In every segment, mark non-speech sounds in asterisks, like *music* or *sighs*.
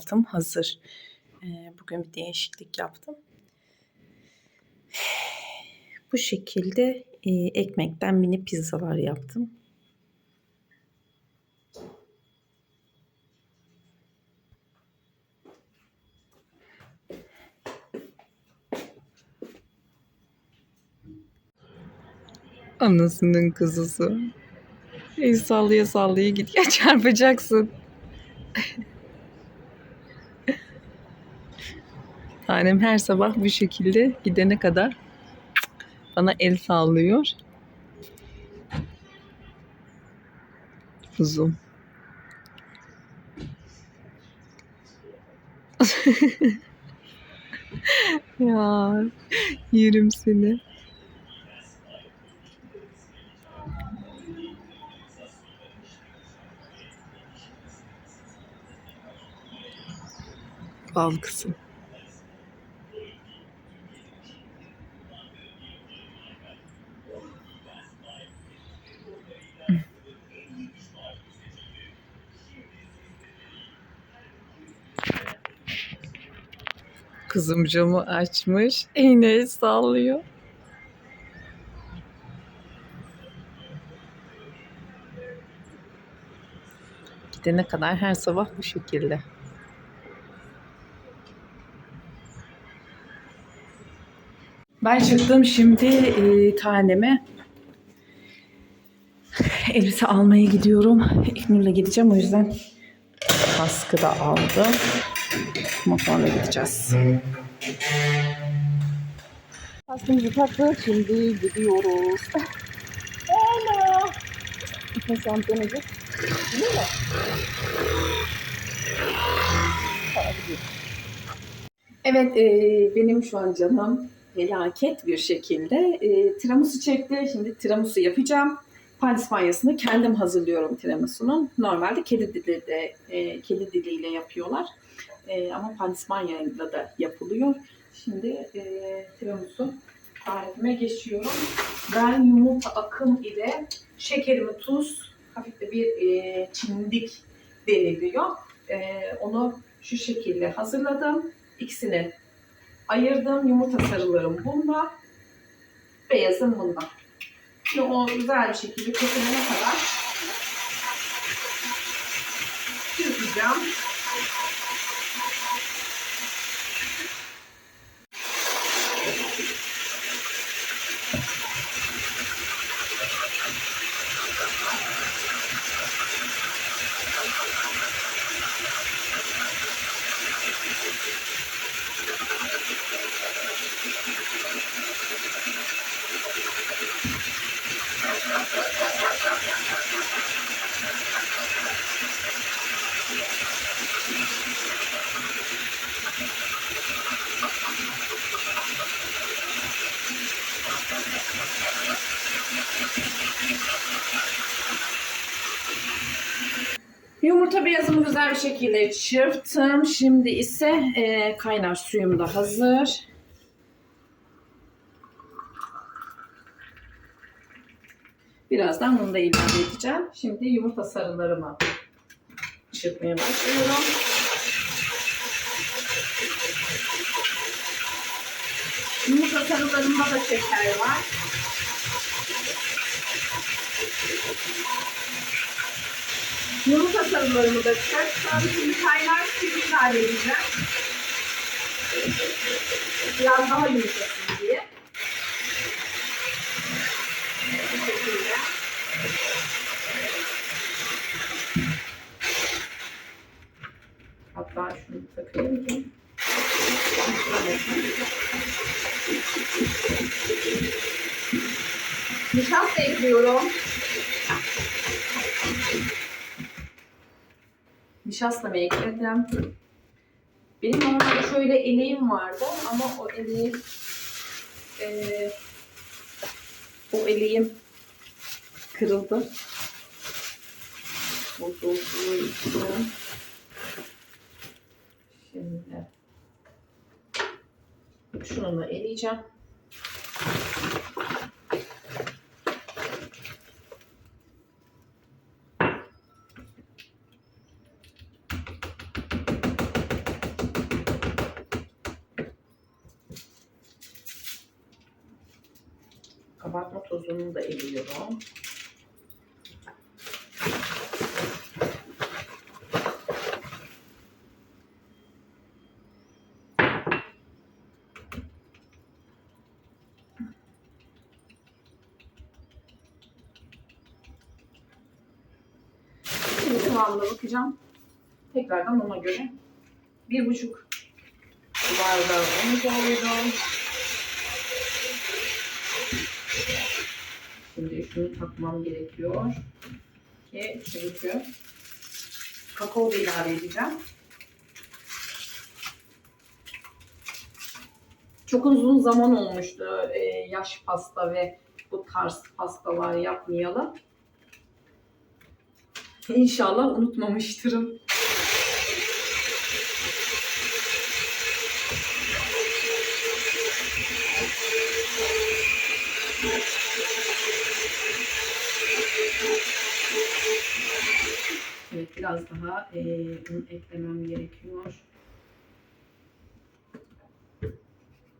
Kahvaltım hazır. Ee, bugün bir değişiklik yaptım. *sighs* Bu şekilde e, ekmekten mini pizzalar yaptım. Anasının kızısı. El sallaya sallaya gidiyor *laughs* çarpacaksın. Tanem her sabah bu şekilde gidene kadar bana el sallıyor. Uzun. *laughs* ya yerim seni. Bal kızım. Kızım camı açmış. İğneyi sallıyor. Gidene kadar her sabah bu şekilde. Ben çıktım şimdi e, taneme elbise almaya gidiyorum. İknur'la gideceğim o yüzden kaskı da aldım. Motorla gideceğiz. Kaskımızı taktık. Şimdi gidiyoruz. Hello. Nasıl dönecek? Değil. Evet, e, benim şu an canım felaket bir şekilde e, tiramisu çekti. Şimdi tiramisu yapacağım. Pandispanyasını kendim hazırlıyorum tiramisu'nun. Normalde kedi dili de e, kedi diliyle yapıyorlar. E, ama pandispanyayla da yapılıyor. Şimdi e, tiramisu tarifime geçiyorum. Ben yumurta akım ile şekerimi tuz, hafif de bir e, çimdik deniliyor. E, onu şu şekilde hazırladım. İkisini ayırdım. Yumurta sarılarım bunda. Beyazım bunda. Şimdi o güzel bir şekilde köpürene kadar çırpacağım. Yumurta beyazımı güzel bir şekilde çırptım. Şimdi ise e, kaynar suyum da hazır. Birazdan bunu da ilave edeceğim. Şimdi yumurta sarılarımı çırpmaya başlıyorum. Yumurta sarılarımda da şeker var. Yumurta sarılarımı da çırptım. Şimdi kaynar suyu ilave. Biraz daha yumuşasın diye. Bu şekilde. Hatta şunu takayım ki. Nişasta ekliyorum. Nişasta ekledim. Benim normalde şöyle eleğim vardı ama o eleği eee o eleğim kırıldı. Bozulduğu. Şimdi şunu da eleyeceğim. Kabartma tozunu da eliyorum. Şimdi kıvamına bakacağım. Tekrardan ona göre bir buçuk bardağı un koydum. Şimdi şunu takmam gerekiyor ki çünkü kakao da ilave edeceğim. Çok uzun zaman olmuştu e, yaş pasta ve bu tarz pastalar yapmayalım. İnşallah unutmamıştırım. Biraz daha e, un eklemem gerekiyor.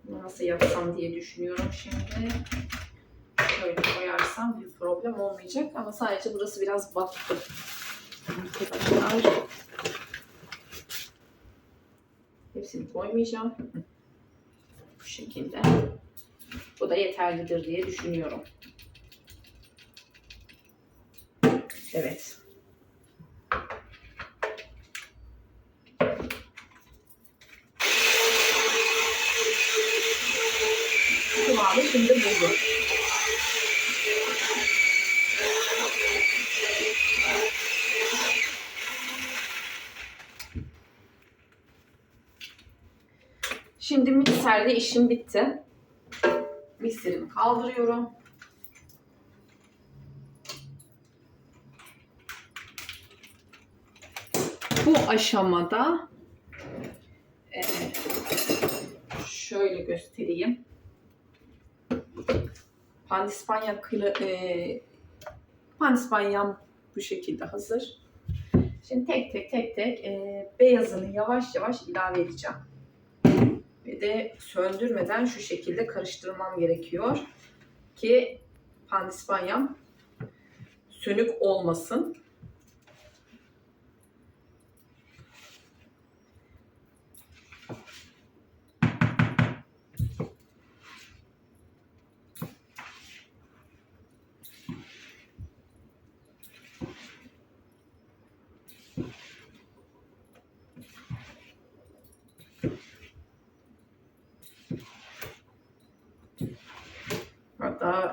Nasıl yapsam diye düşünüyorum şimdi. Şöyle koyarsam bir problem olmayacak ama sadece burası biraz battı. Hepsini koymayacağım. Bu şekilde. Bu da yeterlidir diye düşünüyorum. Evet. Şimdi mikserde işim bitti. Mikserimi kaldırıyorum. Bu aşamada e, şöyle göstereyim. Pandispanya kılı, e, pandispanyam bu şekilde hazır. Şimdi tek tek tek tek e, beyazını yavaş yavaş ilave edeceğim. De söndürmeden şu şekilde karıştırmam gerekiyor ki pandispanyam sönük olmasın.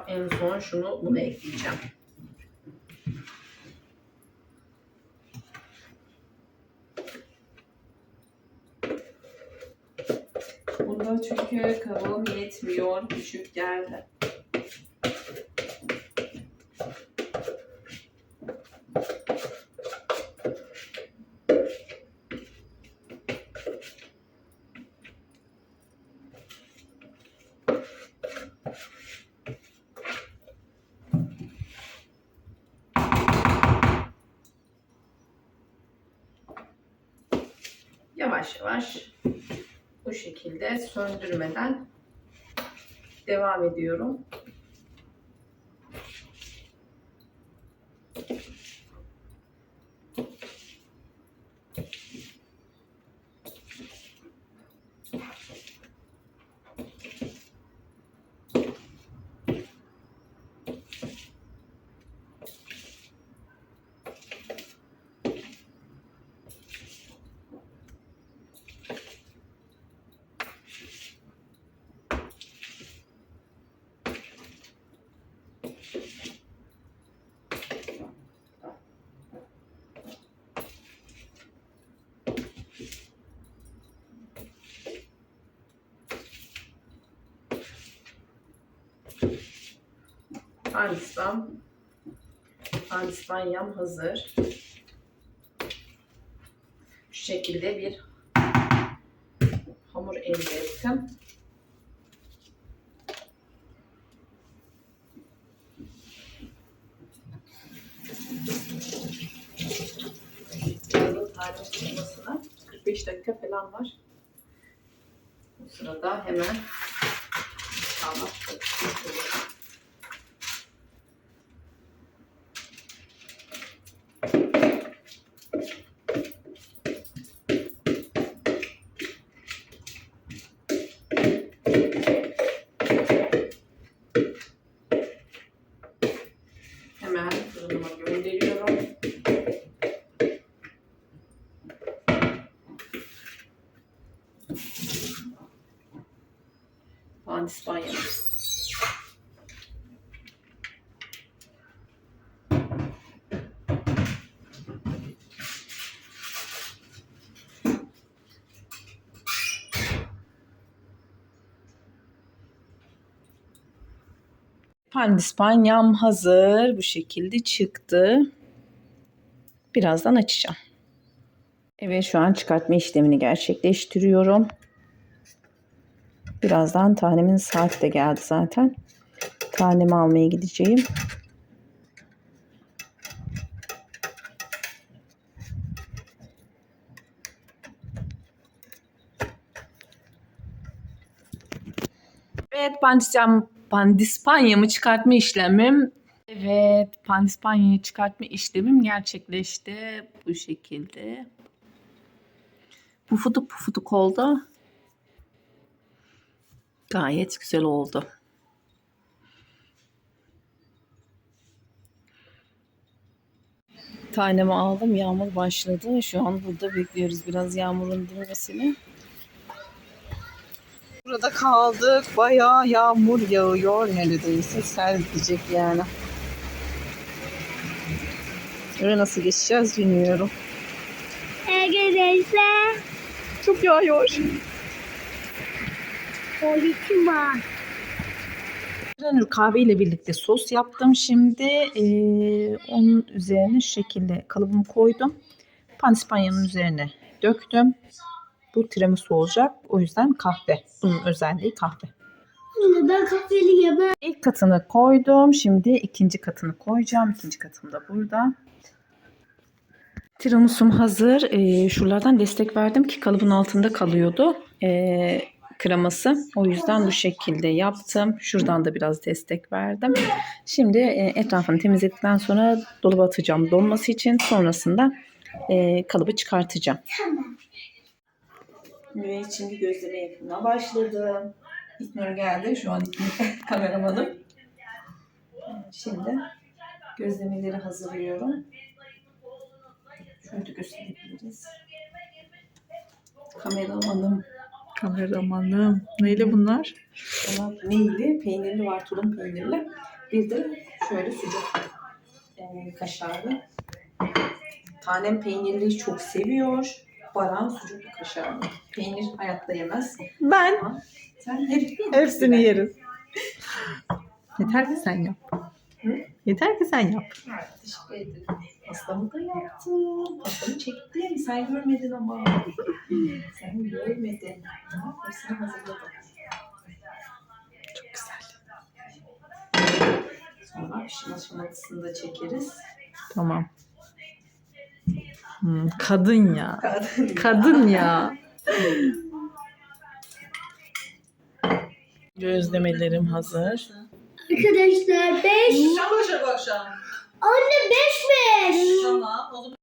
En son şunu bunu ekleyeceğim. Bunda çünkü kıvam yetmiyor. Küçük geldi. Yavaş yavaş bu şekilde söndürmeden devam ediyorum. Panispan. Panispanyam hazır. Şu şekilde bir hamur elde ettim. Tarif çıkmasına 45 dakika falan var. Bu sırada hemen inşallah Pandispanyam hazır. Bu şekilde çıktı. Birazdan açacağım. Evet şu an çıkartma işlemini gerçekleştiriyorum. Birazdan tanemin saati de geldi zaten. Tanemi almaya gideceğim. Evet pandispanyam, pandispanyamı çıkartma işlemim. Evet pandispanyayı çıkartma işlemim gerçekleşti. Bu şekilde. Pufuduk pufuduk oldu. Gayet güzel oldu. Tanemi aldım. Yağmur başladı. Şu an burada bekliyoruz biraz yağmurun dinmesini. Burada kaldık. Bayağı yağmur yağıyor neredeyse. Sel diyecek yani. Öyle nasıl geçeceğiz bilmiyorum. Arkadaşlar Çok yağıyor. polisim var. Granül kahve ile birlikte sos yaptım şimdi. Ee, onun üzerine şekilde kalıbımı koydum. Pandispanya'nın üzerine döktüm. Bu tiramisu olacak. O yüzden kahve. Bunun özelliği kahve. Anne ben kahveli yemem. İlk katını koydum. Şimdi ikinci katını koyacağım. İkinci katım da burada. Tiramisu'm hazır. Ee, şuralardan destek verdim ki kalıbın altında kalıyordu. Ee, kreması. O yüzden bu şekilde yaptım. Şuradan da biraz destek verdim. Şimdi e, etrafını temizledikten sonra dolaba atacağım donması için. Sonrasında e, kalıbı çıkartacağım. Evet şimdi gözleme yapımına başladım. İknur geldi. Şu an İknur *laughs* kameramanım. Şimdi gözlemeleri hazırlıyorum. Şöyle gösterebiliriz. Kameramanım. Kameramanım. Neyle bunlar? Neyli? Peynirli var, tulum peynirli. Bir de şöyle sucuk e, kaşarlı. Tanem peynirliyi çok seviyor. Baran sucuklu kaşarlı. Peynir hayatta yemez. Ben Ama sen hep, hepsini yerim. Yeter ki sen yap. Hı? Yeter ki sen yap. Evet, teşekkür ederim. Pastamı da yaptım. Pastamı çektim. Sen görmedin ama. Sen görmedin. Hepsini hazırladım. Çok güzel. Sonra pişirme aşamasını da çekeriz. Tamam. Hmm, kadın ya. Kadın. Kadın ya. Gözlemelerim hazır. Arkadaşlar 5. Başa başa. Anne 5 5.